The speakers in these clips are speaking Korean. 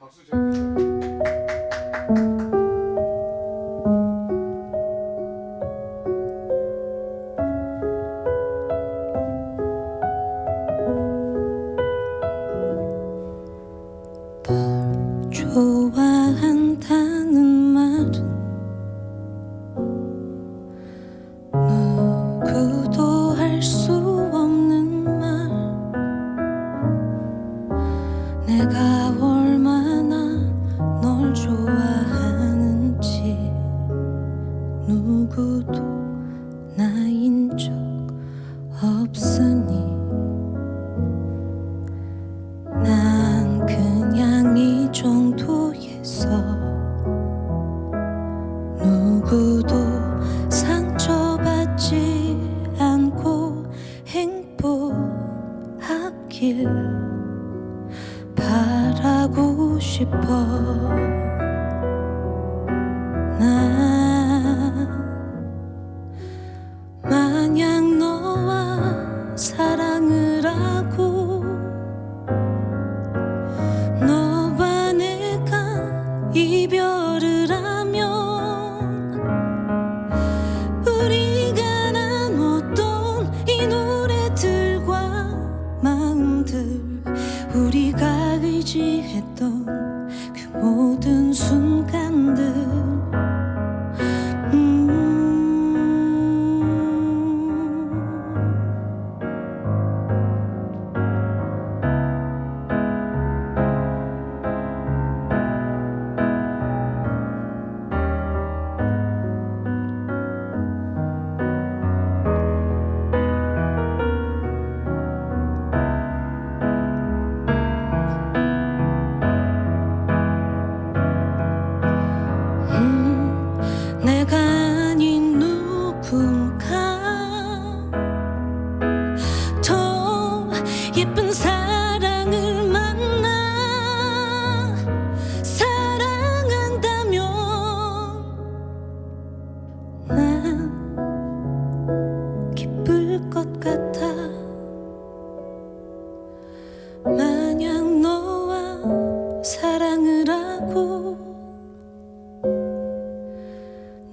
박수 쳐주세요. 좋아한다는 말은 누구도 할 수 없는 말 내가 바라고 싶어. 난 마냥 너와 사랑을 하고 너와 내가 이별을 하면 우리가 나눴던 이 노래들과 마음들 우리가 의지했던 그 모든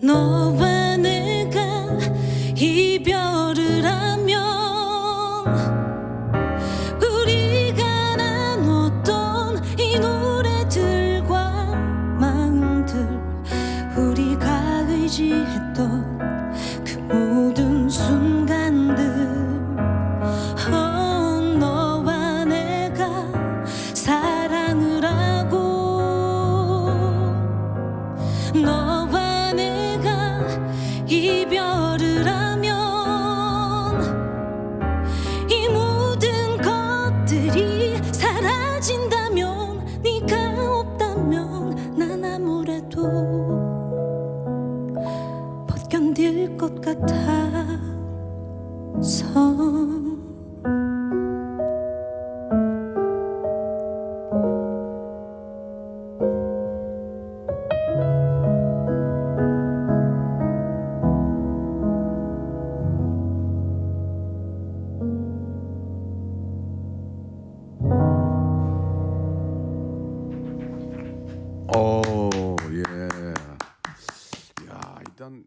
너와 내가 이별을 하면 우리가 나눴던 이 노래들과 마음들 우리가 의지했던 그 모든 순간들. oh, 너와 내가 사랑을 하고 어, 예. 야, 일단